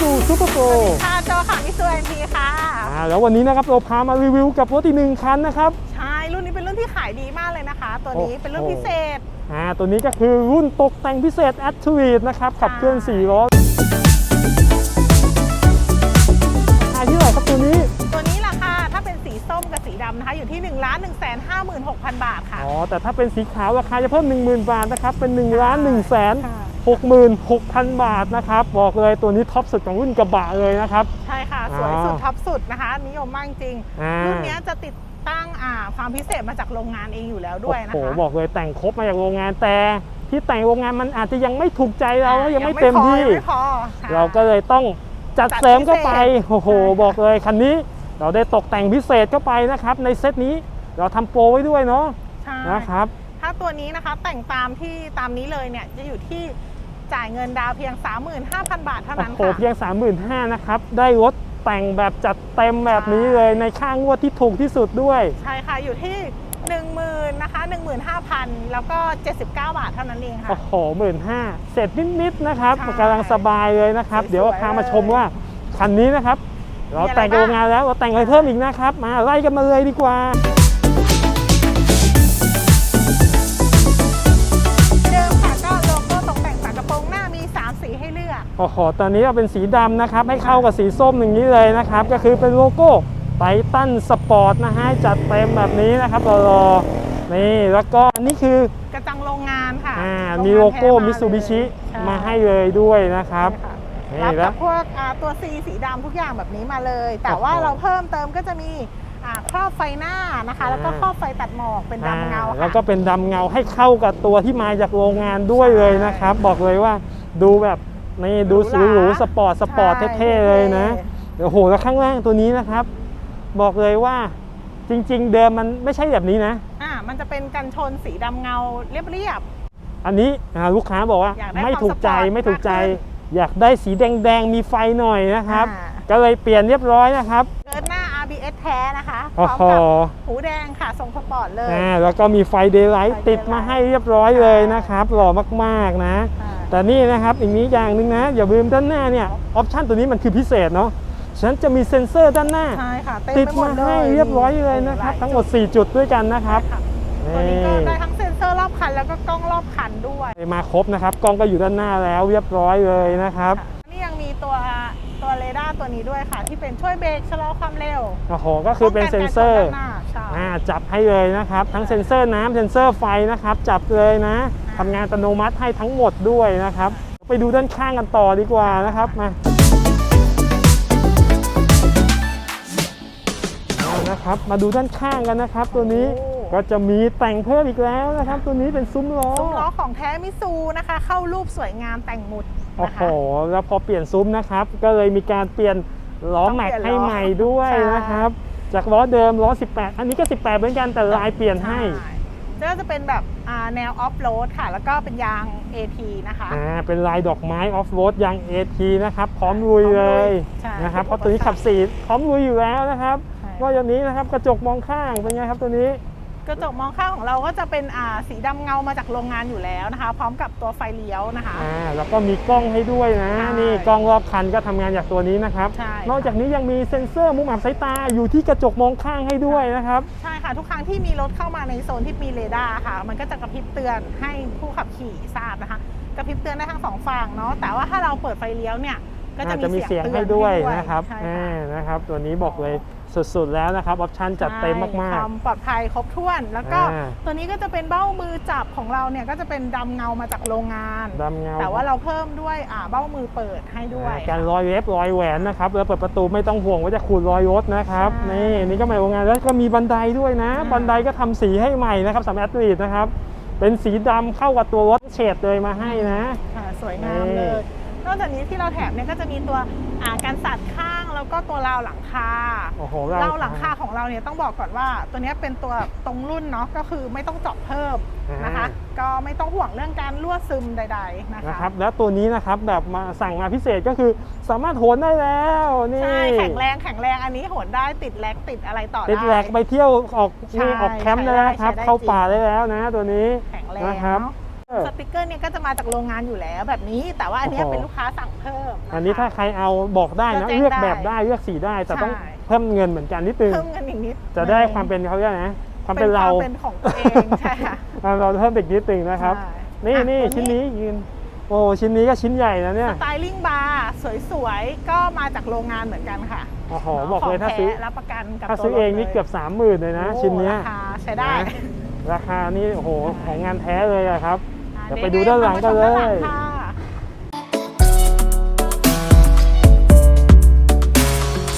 ก็มิซูซูเปอร์โปรค่ะโจค่ะมิซูเอ็นทีค่ะอ่าแล้ววันนี้นะครับเราพามารีวิวกับรถอีกหนึ่งคันนะครับ ใช่ รุ่นนี้เป็นรุ่นที่ขายดีมากเลยนะคะ ตัวนี้โอ้เป็นรุ่นพิเศษอ่าตัวนี้ก็คือรุ่นตกแต่งพิเศษ a t t u i t นะครับขับเคลื่อนใช่4ล้อขายที่ไหนครับตัวนี้ตัวนี้ราคาถ้าเป็นสีส้มกับสีดำนะคะอยู่ที่1นึ่งล้านหนึ่งแสนห้าหมื่นหกพันบาทค่ะอ๋อแต่ถ้าเป็นสีขาวราคาจะเพิ่ม 10,000 บาทนะครับเป็น1ล้าน1แสนค่ะ 66,000 บาทนะครับ บอกเลยตัวนี้ท็อปสุดของรุ่นกระบะเลยนะครับ ใช่ค่ะ สวยสุดอ่าท็อปสุดนะคะ นิยมมากจริงอ่ารุ่นนี้จะติดตั้งอ่าความพิเศษมาจากโรงงานเองอยู่แล้วด้วยนะโอ้โหคะบอกเลยแต่งครบมาจากโรงงานแต่ที่แต่งโรงงานมันอาจจะยังไม่ถูกใจเรายังไม่เต็มพอที่ยังไม่พอค่ะเราก็เลยต้องจัดจัดเสริมเข้าไปพิเศษโอ้โหใช่ค่ะบอกเลยคันนี้เราได้ตกแต่งพิเศษเข้าไปนะครับ ในเซตนี้เราทำโปรไว้ด้วยเนาะใช่นะครับ ถ้าตัวนี้นะคะแต่งตามที่ตามนี้เลยเนี่ยจะอยู่ที่ จ่ายเงินดาวน์เพียง 35,000 บาทเท่าโอ้นั้นโหค่ะเพียง 35,000นะครับ ได้รถแต่งแบบจัดเต็มแบบนี้เลยในค่างวดที่ถูกที่สุดด้วย ใช่ค่ะ อยู่ที่10,000นะคะ15,000 แล้วก็ 79 บาทเท่านั้นเองค่ะ โอ้โหหมื่นห้าเสร็จนิดๆนะครับใช่กำลังสบายเลยนะครับ สวยๆเดี๋ยวพามาชมว่าคันนี้นะครับ เรามีอะไรแต่งโรงงานแล้วเราแต่งอะไรเพิ่มอีกนะครับ มาไล่กันมาเลยดีกว่า โอ้โหตอนนี้เราเป็นสีดำนะครับ ให้เข้ากับสีส้มอย่างนี้เลยนะครับ ก็คือเป็นโลโก้ไททันสปอร์ตนะฮะจัดเต็มแบบนี้นะครับรอๆนี่แล้วก็อันนี้คือกระจังโรงงานค่ะอ่าโรงงานมีโลโก้แท้มิ t ซูบิชิใช่มาให้เลยด้วยนะครับใช่นี่ค่ะรับแล้กัวบพวกอ่าตัว C สีดำทุกอย่างแบบนี้มาเลย แต่ว่าโอ้โหเราเพิ่มเติมก็จะมีอ่าครอบไฟหน้านะคะ แล้วก็อ่าครอบไฟตัดหมอกเป็นดำเงาอ่ค่ะแล้วก็เป็นดำเงาให้เข้ากับตัวที่มาจากโรงงานด้วยเลยนะครับ บอกเลยว่าดูแบบ นี่ดูหรูหราหรูๆสปอร์ตสปอร์ตใช่เท่ๆเลยนะท่โอ้โหแล้วข้างล่างตัวนี้นะครับ บอกเลยว่าจริง ๆ เดิมมันไม่ใช่แบบนี้นะ อ่ามันจะเป็นกันชนสีดำเงาเรียบอันนี้อ่าลูกค้าบอกว่าอยากได้ไม่ถูกใจความสปอร์ตไม่ถูกใจมากขึ้อยากได้สีแดงๆมีไฟหน่อยนะครับอ่าก็เลยเปลี่ยนเรียบร้อยนะครับๆเกิดหน้า RBS แท้นะคะพโอ้ร้อมโหกับหูแดงค่ะทรงสปอร์ตเลยอ่าแล้วก็มีไฟเดย์ไลท์ไฟติด daylight มาให้เรียบร้อยเลยนะครับหล่อมากๆนะอ่า แต่นี่นะครับอีกนี้อย่างหนึ่งนะ อย่าลืมด้านหน้าเนี่ยออปชันตัวนี้มันคือพิเศษเนาะฉะนันจะมีเซ็นเซอร์ด้านหน้า ใช่ค่ะเต็มติดไปหมมาดเลยให้เรียบร้อยเลยนะครับ ทั้งหมด 4 จุดด้วยกันนะครับ ค่ะตัวนี้ก็ได้ทั้งเซ็นเซอร์รอบคันแล้วก็กล้องรอบคันด้วย มาครบนะครับกล้องก็อยู่ด้านหน้าแล้วเรียบร้อยเลยนะครับค่ะนี่ยังมีตัวตัวเรดาร์ตัวนี้ด้วยค่ะ ที่เป็นช่วยเบรกชะลอความเร็วโอ้โหก็คือเป็นเซ็นเซอร์ป้งกันการชนด้านหน้าใช่อ่าจับให้เลยนะครับ ทั้งเซ็นเซอร์น้ำเซ็นเซอร์ไฟนะครับ จับเลยนะ ทำงานอัตโนมัติให้ทั้งหมดด้วยนะครับ ไปดูด้านข้างกันต่อดีกว่านะครับมาเอานะครับมาดูด้านข้างกันนะครับ ตัวนี้ก็จะมีแต่งเพิ่มอีกแล้วนะครับ ตัวนี้เป็นซุ้มล้อซุ้มล้อของแท้มิซูนะคะ เข้ารูปสวยงามแต่งหมุดโอ้นะโหคะแล้วพอเปลี่ยนซุ้มนะครับ ก็เลยมีการเปลี่ยนล้อต้องแม็กเปลี่ยนให้ล้อใหม่ด้วยใช่นะครับ จากล้อเดิมล้อ 18 อันนี้ก็ 18 เหมือนกันแต่ลายเปลี่ยนให้ใช่ ก็จะเป็นแบบอ่าแนวออฟโรดค่ะ แล้วก็เป็นยาง AP นะคะ อ่าเป็นลายดอกไม้ออฟโรดยาง AT นะครับพร้อมลุยเลยใช่นะครับเพราะตัวนี้ขับสีพร้อมลุยอยู่แล้วนะครับใช่ นอกจากนี้นะครับกระจกมองข้างเป็นไงครับตัวนี้ กระจกมองข้างของเราก็จะเป็นอ่าสีดำเงามาจากโรงงานอยู่แล้วนะคะ พร้อมกับตัวไฟเลี้ยวนะคะ อ่าแล้วก็มีกล้องให้ด้วยนะ ใช่นี่กล้องรอบคันก็ทำงานจากตัวนี้นะครับ ใช่ นอกจากนี้ยังมีเซ็นเซอร์มุมอับสายตาอยู่ที่กระจกมองข้างให้ด้วยนะครับ ใช่ค่ะ ทุกครั้งที่มีรถเข้ามาในโซนที่มีเรดาร์ค่ะ มันก็จะกระพริบเตือนให้ผู้ขับขี่ทราบนะคะ กระพริบเตือนได้ทั้งสองฝั่งเนาะแต่ว่าถ้าเราเปิดไฟเลี้ยวเนี่ยก็อาจจะจะมีมีเสีเสียยงงให้เตือนด้วยให้นะครับใช่อ่าค่ะ นะครับ ตัวนี้บอกเลย สุดๆแล้วนะครับออปชันจัดเต็มมากความปลอดภัยครบถ้วน แล้วก็อ่าตัวนี้ก็จะเป็นเบ้ามือจับของเราเนี่ยก็จะเป็นดำเงามาจากโรงงานๆดำเงาแต่ว่าเราเพิ่มด้วยอ่าเบ้ามือเปิดให้ด้วยอ่าการรอยเล็บรอยแหวนนะครับแล้วเปิดประตูไม่ต้องห่วงว่าจะขูดรอยรถนะครับใช่นี่นี่ก็ใหม่โรงงานแล้วก็มีบันไดด้วยนะอ่าบันไดก็ทำสีให้ใหม่นะครับสำหรับแอตลีดนะครับเป็นสีดำเข้ากับตัวรถเฉดเลยมาให้นะค่ะสวยงามเลยนอกจากนี้ที่เราแถมเนี่ยก็จะมีตัวอ่าการสัดข้าง แล้วก็ตัวราวหลังคาโอ้โหราวหลังคาของเราเนี่ยต้องบอกก่อนว่า ตัวเนี้ยเป็นตัวตรงรุ่นเนาะก็คือไม่ต้องเจาะเพิ่มนะคะ ก็ไม่ต้องห่วงเรื่องการรั่วซึมใด ๆนะคะนะครับ แล้วตัวนี้นะครับแบบมาสั่งมาพิเศษก็คือสามารถโหนได้แล้วนี่ใช่แข็งแรงแข็งแรงอันนี้โหนได้ติดแลกติดอะไรต่อได้ติดแหลกไปเที่ยวออกใช่นี่ออกแคมป์ได้แล้วครับใช้ได้เข้าจริงป่าได้แล้วนะ ตัวนี้แข็งแรงนะครับเนาะเออ สติกเกอร์เนี่ยก็จะมาจากโรงงานอยู่แล้วแบบนี้ แต่ว่าอันเนี้ยโอ้โหเป็นลูกค้าสั่งเพิ่มะคะอันนี้ถ้าใครเอาบอกได้นะก็แจ้งเลือกได้แบบได้เลือกสีได้แต่ต้องใช่เพิ่มเงินเหมือนกันนิดนึงเพิ่มเงินอีกนิดจะได้ความเป็นเขาเรียกอะไรนะความเป็นเราความเป็นของตัวเองใช่ค่ะเราเพิ่มอีกนิดนึงนะครับใช่นี่อะนี่ตัวชิ้นนี้ยืนโอ้ชิ้นนี้ก็ชิ้นใหญ่นะเนี่ยสไตลิ่งบาร์สวยๆ ก็มาจากโรงงานเหมือนกันค่ะโอ้โหนะบอกเลยขถ้าซื้อแท้รับประกันกับถ้าตัวซื้อเองนี่รถลยเกือบสามหมื่นเลยนะโอ้ชิ้นเนี้ยราคาใช้ได้นะราคานี่โอ้โหของงานแท้เลยอะครับอะ เดี๋ยวไปดูด้านหลังกันเลยด้านหลังค่ะ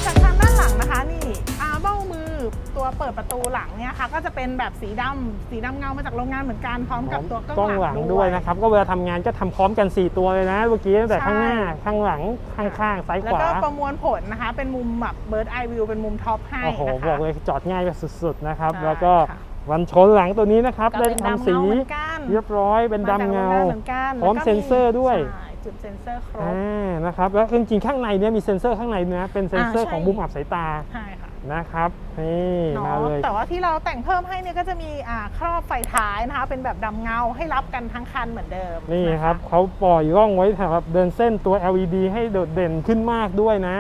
จากทางด้านหลังนะคะนี่อาเบ้ามือตัวเปิดประตูหลังเนี่ยค่ะ ก็จะเป็นแบบสีดำสีดำเงามาจากโรงงานเหมือนกันพร้อมกับตัวกล้กล้อองงหหลัลังงด้วยนะครับ ก็เวลาทำงานก็ทำพร้อมกัน 4 ตัวเลยนะ เมื่อกี้ตั้งแต่ใช่ข้างหน้า ข้างหลัง ข้างๆซ้ายขแล้ววา ก็ประมวลผลนะคะ เป็นมุมแบบเบิร์ดไอวิวเป็นมุมท็อปให้โอ้โห นะคะ บอกเลยจอดง่ายแบบสุดๆนะครับ ใช่แล้วก็ค่ะ วันชนหลังตัวนี้นะครับก็ได้เป็นทำดำสีเงาเหมือนกันเรียบร้อยเป็นดำเงา มจกโรงนเหมือนกันพร้อมแล้วก็เซ็นเซอร์ด้วย ใช่จุดเซ็นเซอร์ครบ อ่านะครับแล้วจริงๆข้างในเนี่ยมีเซ็นเซอร์ข้างในนะเป็นเซ็นเซอร์อ่าใช่ ของมุมอับสายตาใช่ค่ะนะครับนี่เนาะมาเลยแต่ว่าที่เราแต่งเพิ่มให้เนี่ยก็จะมีอ่าครอบไฟท้ายนะคะ เป็นแบบดำเงาให้รับกันทั้งคันเหมือนเดิมนี่ะะครับเขาปล่อยร่องไว้สำหรับเดินเส้นตัว LED ให้โดดเด่นขึ้นมากด้วยนะ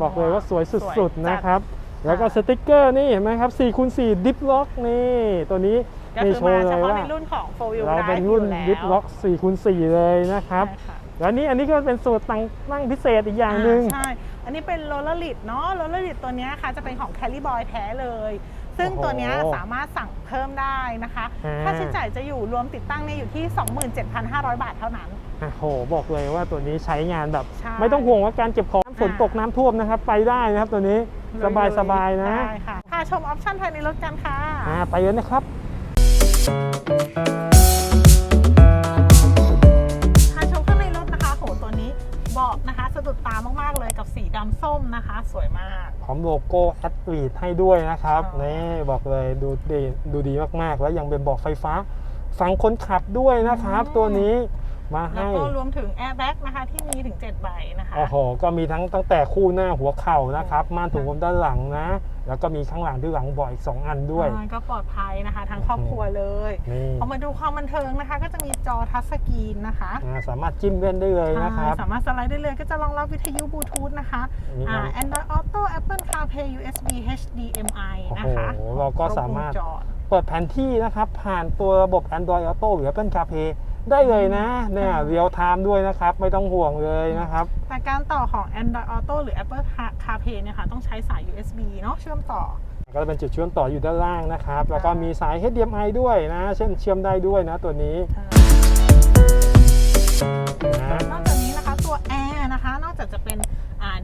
บอกเลยว่าสวยสุดๆนะครับ แล้วก็สติกเกอร์นี่เห็นไหมครับ4คูณ4ดิฟล็อกนี่ตัวนี้ก็มีคือโชมาว์เลเฉยพาะว่าในรุ่นของ4 wheel เรา drive เป็นรุ่นอยู่แล้วดิฟล็อก4คูณ4เลยนะครับใช่ค่ะแล้วนี่อันนี้ก็เป็นสูตรตั้งนั่งพิเศษอีกอย่างหนึ่งใช่ อันนี้เป็นโรลเลอร์ลิดเนาะโรลเลอร์ลิดตัวเนี้ยค่ะจะเป็นของแคลิบอยแท้เลย ซึ่งโอ้โหตัวเนี้ยสามารถสั่งเพิ่มได้นะคะอ่าค่าใช้จ่ายจะอยู่รวมติดตั้งเนี่ยอยู่ที่ 27,500 บาทเท่านั้นโอ้โหบอกเลยว่าตัวนี้ใช้งานแบบใช่ไม่ต้องห่วงว่าการเก็บของฝนอ่าตกน้ำท่วมนะครับ ไปได้นะครับตัวนี้ สบายสบายๆนะได้ค่ะพาชมออปชั่นภายในรถกันค่ะอ่าไปเลยนะครับพาชมข้างในรถนะคะโหตัวนี้เบาะนะคะสะดุดตามากๆเลยกับสีดำส้มนะคะ สวยมากพร้อมโลโก้แอดวีดให้ด้วยนะครับอ๋อนี่บอกเลยดูดีดูดีมากๆ แล้วยังเป็นเบอกไฟฟ้าฝั่งคนขับด้วยนะครับ ตัวนี้ มาแล้วให้ก็รวมถึงแอร์แบ็กนะคะที่มีถึง7ใบนะคะ โอ้โหก็มีทั้งตั้งแต่คู่หน้าหัวเข่านะครับม่านถุงลมด้านหลังนะ แล้วก็มีข้างหลังที่หลังเบาะอีก2อันด้วย อ่าก็ปลอดภัยนะคะทั้งครอบครัวเลยนี่เอามาดูความบันเทิงนะคะ ก็จะมีจอทัชสกรีนนะคะอ่าสามารถจิ้มเล่นได้เลยนะครับ ใช่สามารถสไลด์ได้เลยก็จะรองรับวิทยุบลูทูธนะคะนี่อ่านะ Android Auto Apple CarPlay USB HDMI โอ้นะโหคะเราก็คบวงสามารถจรเปิดแผนที่นะครับ ผ่านตัวระบบ Android Auto หรือ Apple CarPlay ได้เลยนะเนี่ยเรียลไทม์ด้วยนะครับ ไม่ต้องห่วงเลยนะครับ แต่การต่อของ Android Auto หรือ Apple CarPlay เนี่ยค่ะต้องใช้สาย USB เนาะเชื่อมต่อ ก็จะเป็นจุดเชื่อมต่ออยู่ด้านล่างนะครับ แล้วก็มีสาย HDMI ด้วยนะ เช่นเชื่อมได้ด้วยนะตัวนี้นะนอกจากนี้นะคะตัวแอร์นะคะ นอกจากจะเป็น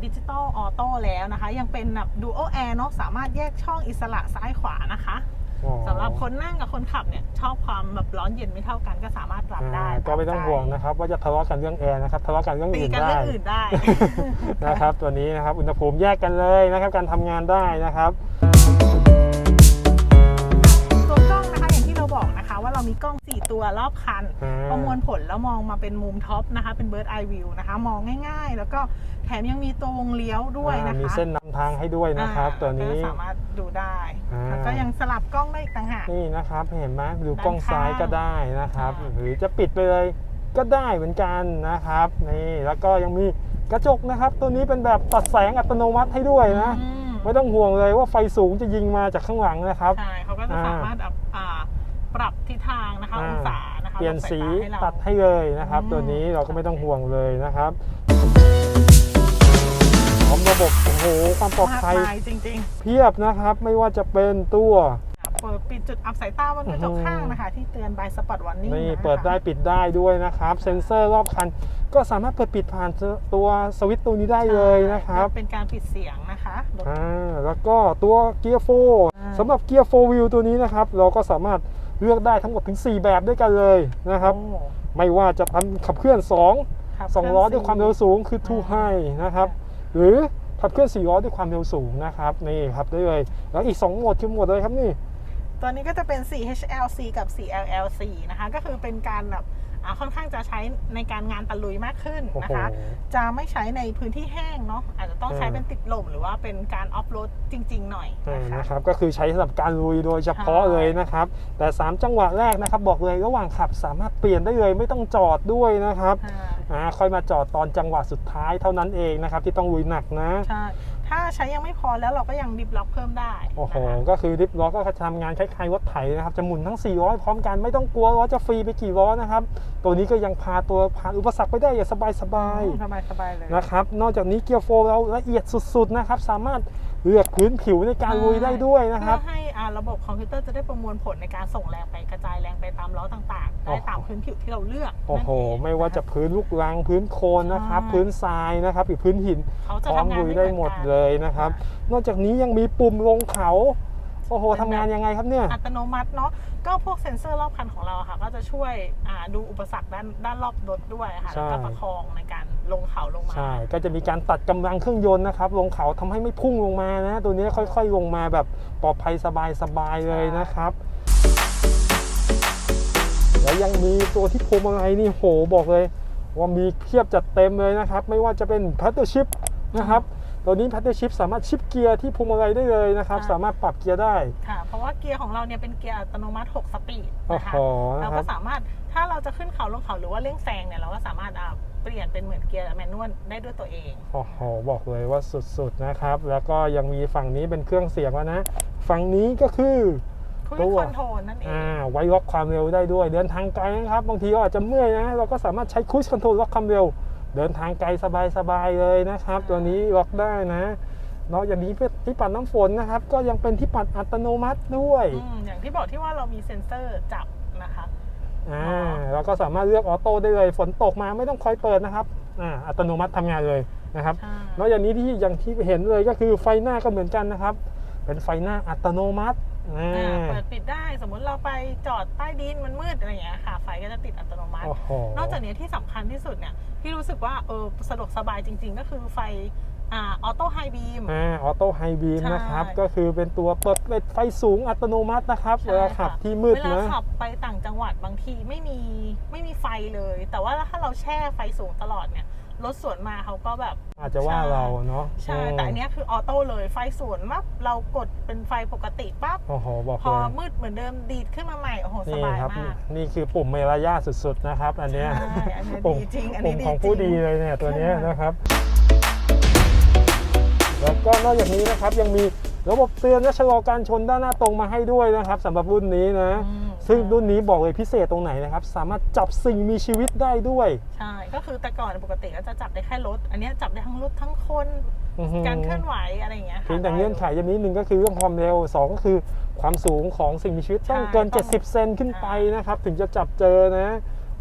ดิจิตอลออโต้แล้วนะคะ ยังเป็นแบบดูโอแอร์เนาะสามารถแยกช่องอิสระซ้ายขวานะคะอ๋อ สำหรับคนนั่งกับคนขับเนี่ยชอบความแบบร้อนเย็นไม่เท่ากันก็สามารถปรับได้อ่าก็ไม่ต้องห่วงนะครับ ว่าจะทะเลาะกันเรื่องแอร์นะครับทะเลาะกันเรื่องตีอื่นกันได้ เรื่องอื่นได้ นะครับตัวนี้นะครับอุณหภูมิแยกกันเลยนะครับ การทำงานได้นะครับ ตัวกล้องนะคะอย่างที่เราบอกนะคะ ว่าเรามีกล้อง 4 ตัวรอบคันอ่าประมวลผลแล้วมองมาเป็นมุมท็อปนะคะ เป็น Bird Eye View นะคะ มองง่ายๆ แล้วก็แถมยังมีตัววงเลี้ยวด้วยนะคะอ่ามีเส้นนำทางให้ด้วยนะครับอ่าตัวนี้ก็สามารถดูได้อ่า แล้วก็ยังสลับกล้องได้อีกต่างหาก นี่นะครับเห็นไหมดูกล้องซ้ายก็ได้นะครับอ่าหรือจะปิดไปเลยก็ได้เหมือนกันนะครับนี่แล้วก็ยังมีกระจกนะครับ ตัวนี้เป็นแบบตัดแสงอัตโนมัติให้ด้วยนะ อืมไม่ต้องห่วงเลยว่าไฟสูงจะยิงมาจากข้างหลังนะครับ ใช่เขาก็จะอ่าสามารถแบบอ่าปรับทิศทางนะคะอ่า องศานะคะเปลี่ยนสีลดายตาให้เรา ตัดให้เลยนะครับ อืม ตัวนี้เราก็ไม่ต้องห่วงเลยนะครับพ ร้อมระบบโอ้โหความปลอดภัยมากมายจริงเพียบนะครับไม่ว่าจะเป็นตัว ๆเปิดปิดจุดอับสายตาบนกระจกข้างนะคะ ที่เตือน by spot warning นี่นะคะเปิดได้ปิดได้ด้วยนะครับ เซ็นเซอร์รอบคัน ก็สามารถเปิดปิดผ่านตัวสวิตช์ตัวนี้ได้เลยนะครับเป็นการปิดเสียงนะคะรถ อ่าแล้วก็ตัวเกียร์โฟอ่า สำหรับเกียร์โฟวิวตัวนี้นะครับ เราก็สามารถเลือกได้ทั้งหมดถึง 4 แบบด้วยกันเลยนะครับ โอ้ไม่ว่าจะทำขับเคลื่อน 2 ขับ2ล้อด้วยความเร็วสูงคือ too อ่า high นะครับ หรือขับเคลื่อน4ล้อด้วยความเร็วสูงนะครับนี่ครับได้เลย แล้วอีก 2 โหมดคือโหมดเลยครับนี่ ตัวนี้ก็จะเป็น 4HLC กับ 4LLC นะคะ ก็คือเป็นการแบบ ค่อนข้างจะใช้ในการงานตะลุยมากขึ้นโอ้นะโหคะ จะไม่ใช้ในพื้นที่แห้งเนาะอาจจะต้องใช้เออเป็นติดลมหรือว่าเป็นการออฟโรดจริง ๆ หน่อยอ่านะคะนะครับก็คือใช้สำหรับการลุยโดยเฉพาะใช่เลยนะครับ แต่ 3 จังหวะแรกนะครับ บอกเลยระหว่างขับสามารถเปลี่ยนได้เลยไม่ต้องจอดด้วยนะครับอ่าอ่าค่อยมาจอดตอนจังหวะสุดท้ายเท่านั้นเองนะครับ ที่ต้องลุยหนักนะใช่ ถ้าใช้ยังไม่พอแล้วเราก็ยังดิบล็อกเพิ่มได้โอ้โห นะคะก็คือดิฟล้อก็ทำงานคล้ายๆรถไถนะครับ จะหมุนทั้ง4ล้อพร้อมกันไม่ต้องกลัวล้อจะฟรีไปกี่ล้อนะครับ ตัวนี้ก็ยังพาตัวผ่านอุปสรรคไปได้อย่างสบายสบายสบายๆเลยๆนะครับ นอกจากนี้เกียร์โฟร์เราละเอียดสุดๆนะครับ สามารถ เลือกพื้นผิวในการลุยได้ด้วยนะครับ เพื่อให้อ่าระบบคอมพิวเตอร์จะได้ประมวลผลในการส่งแรงไปกระจายแรงไปตามล้อต่างๆ ได้ตามพื้นผิวที่เราเลือก โอ้โหนั่นเงไม่ว่าจะพื้นลูกรังพื้นโคลนนะครับใช่พื้นทรายนะครับ หรือพื้นหินเขาพจะร้อมทำงานลุยไม่ได้เอนหมดกันเลยนะครับ นอกจากนี้ยังมีปุ่มลงเขาโอ้โหเป็นแบบทำงานยังไงครับเนี่ย อัตโนมัติเนาะ ก็พวกเซ็นเซอร์รอบคันของเราอะค่ะ ก็จะช่วยอ่าดูอุปสรรคด้านด้านรอบรถด้วยค่ะใช่แล้วก็ประคองในการ ลงเขาลงมา ใช่ ก็จะมีการตัดกำลังเครื่องยนต์นะครับ ลงเขาทำให้ไม่พุ่งลงมานะ ตัวนี้ค่อย ๆ ลงมาแบบปลอดภัยสบายๆเลยนะครับแล้วยังมีตัวที่พวงมาลัยนี่โหบอกเลย ว่ามีเพียบจัดเต็มเลยนะครับ ไม่ว่าจะเป็นพัตเตอร์ชิพนะครับ ตัวนี้พัตเตอร์ชิพสามารถชิปเกียร์ที่พวงมาลัยได้เลยนะครับใช่สามารถปรับเกียร์ได้ ค่ะ เพราะว่าเกียร์ของเราเนี่ยเป็นเกียร์อัตโนมัติ 6 สปีดโอ้นะคะโหเรานะครัก็บสามารถถ้าเราจะขึ้นเขาลงเขาหรือว่าเร่งแซงเนี่ยเราก็สามารถอ่าเปลี่ยนเป็นเหมือนเกียร์แมนนวลได้ด้วยตัวเอง โอ้โห บอกเลยว่าสุดๆนะครับ แล้วก็ยังมีฝั่งนี้เป็นเครื่องเสียงแล้วนะ ฝั่งนี้ก็คือ คุยตัว คอนโทรลนั่นเอง อ่าไว้ล็อกความเร็วได้ด้วย เดินทางไกลนะครับ บางทีเราอาจจะเมื่อยนะ เราก็สามารถใช้คุชคอนโทรลล็อกความเร็ว เดินทางไกลสบายๆเลยนะครับ ตัวนี้ล็อกได้นะนอกจากนี้ที่ปัดน้ำฝนนะครับ ก็ยังเป็นที่ปัดอัตโนมัติด้วยอืมอย่างที่บอกที่ว่าเรามีเซ็นเซอร์จับนะคะอ่าอ๋อเราก็สามารถเลือกออโต้ได้เลยฝนตกมาไม่ต้องคอยเปิดนะครับอ่าอัตโนมัติทำงานเลยนะครับใช่นอกจากนี้ที่อย่างที่เห็นเลยก็คือไฟหน้าก็เหมือนกันนะครับ เป็นไฟหน้าอัตโนมัติ อ่าอ่าเปิดปิดได้สมมุติเราไปจอดใต้ดินมันมืดอะไรอย่างเงี้ยค่ะไฟก็จะติดอัตโนมัติ โอ้โหนอกจากนี้ที่สำคัญที่สุดเนี่ยที่รู้สึกว่าเออสะดวกสบายจริง ๆ ก็คือไฟอ่าออโต้ไฮบีม อ่าออโต้ไฮบีมใช่ นะครับ ก็คือเป็นตัวเปิดปิดไฟสูงอัตโนมัตินะครับเวลาขับที่มืดเวลานะ ขับไปต่างจังหวัดบางทีไม่มีไม่มีไฟเลย แต่ว่าถ้าเราแช่ไฟสูงตลอดเนี่ย รถสวนมาเขาก็แบบ อาจจะว่าเราเนาะใช่ แต่อันเนี้ยคือออโต้เลยไฟสวนปั๊บเรากดเป็นไฟปกติปั๊บโอ้โหบอกพอเลยมืดเหมือนเดิมดีดขึ้นมาใหม่โอ้โหสนี่บายครับ มากนี่คือปุ่มเมลายาสุดๆนะครับ อันเนี้ย ใช่อันเนี้ยปุ่มดีจริงอันปุ่นี้มดีของผู้จริดีง เลยเนี่ยตัวเนี้ยใช่นะครับ แล้วก็นอกจากนี้นะครับยังมีระบบเตือนและชะลอการชนด้านหน้าตรงมาให้ด้วยนะครับสำหรับรุ่นนี้นะ อืม ซึ่งรุ่นนี้บอกเลยพิเศษตรงไหนนะครับ สามารถจับสิ่งมีชีวิตได้ด้วย ใช่ ก็คือแต่ก่อนปกติก็จะจับได้แค่รถ อันเนี้ยจับได้ทั้งรถทั้งคน อื้อหือ การเคลื่อนไหวอะไรอย่างเงี้ยค่ะ เพียงแต่เงื่อนไขอย่างนี้หนึ่งก็คือเรื่องความเร็วสองก็คือความสูงของสิ่งมีชีวิตต้องเกิน ต้อง70 เซนขึ้นไปนะครับ ถึงจะจับเจอนะ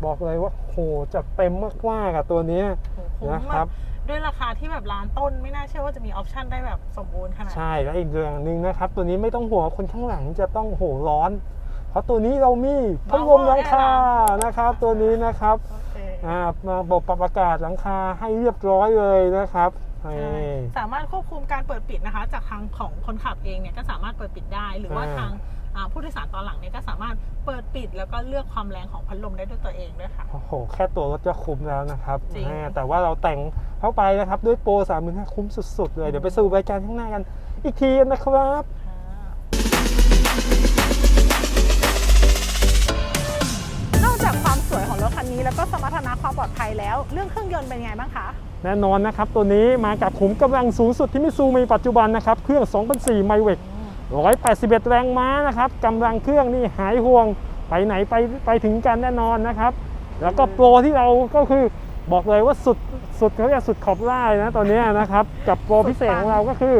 บอกเลยว่าโหจัดเต็มมากๆอะตัวเนี้ยโอ้โหคุ้มนะคมารักบด้วยราคาที่แบบร้านต้นไม่น่าเชื่อว่าจะมีออปชันได้แบบสมบูรณ์ขนาดนี้ ใช่แล้วอีกเรื่องหนึ่งนะครับ ตัวนี้ไม่ต้องห่วงว่าคนข้างหลังจะต้องโหร้อน เพราะตัวนี้เรามีพัดลมหลังคานะครับ ตัวนี้นะครับโอเคอ่ามาบบปรับอากาศหลังคาให้เรียบร้อยเลยนะครับนี่ใช่สามารถควบคุมการเปิดปิดนะคะ จากทางของคนขับเองเนี่ยก็สามารถเปิดปิดได้หรือว่าอ่าทางอ่าผู้โดยสารตอนหลังเนี่ยก็สามารถเปิดปิดแล้วก็เลือกความแรงของพัดลมได้ด้วยตัวเองด้วยค่ะ โอ้โห แค่ตัวรถก็คุ้มแล้วนะครับจริงอ่าแต่ว่าเราแต่งเข้าไปนะครับ ด้วยโปร3 5 0 0คุ้มสุด ๆ เลย เดี๋ยวไปสู่รายการข้างหน้ากัน อีกทีนะครับ นนี้แล้วก็สมรรถนะความปลอดภัยแล้ว เรื่องเครื่องยนต์เป็นไงบ้างคะแน่นอนนะครับ ตัวนี้มากับขุมกำลังสูงสุดที่มิซูมีปัจจุบันนะครับ เครื่อง 2,004 ไมเวก181 แรงม้านะครับกำลังเครื่องนี่หายห่วงไปไหนไปไปถึงกันแน่นอนนะครับ แล้วก็โปรที่เราก็คือบอกเลยว่าสุดสุดเขาเรียกสุดขอบล่ายนะตอนนี้นะครับ กับโปรพิเศษของเราก็คือ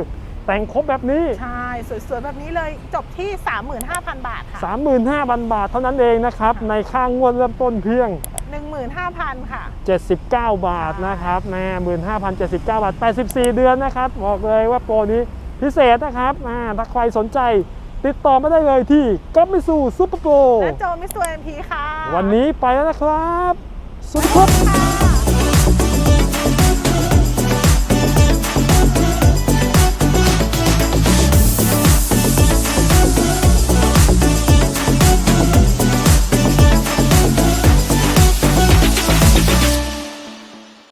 แต่งครบแบบนี้ ใช่ สวยๆ แบบนี้เลยจบที่ 35,000 บาทค่ะ 35,000 บาทเท่านั้นเองนะครับ ในค่างวดเริ่มต้นเพียง 15,000 ค่ะ 79 บาทนะครับแม่15,079 บาท 84 เดือนนะครับ บอกเลยว่าโปรนี้พิเศษนะครับอ่าถ้าใครสนใจติดต่อมาได้เลยที่ก๊อปมิสูซุปเปอร์โปรและโจมิสตัวเอ็มพีค่ะ วันนี้ไปแล้วนะครับ สุดครับค่ะ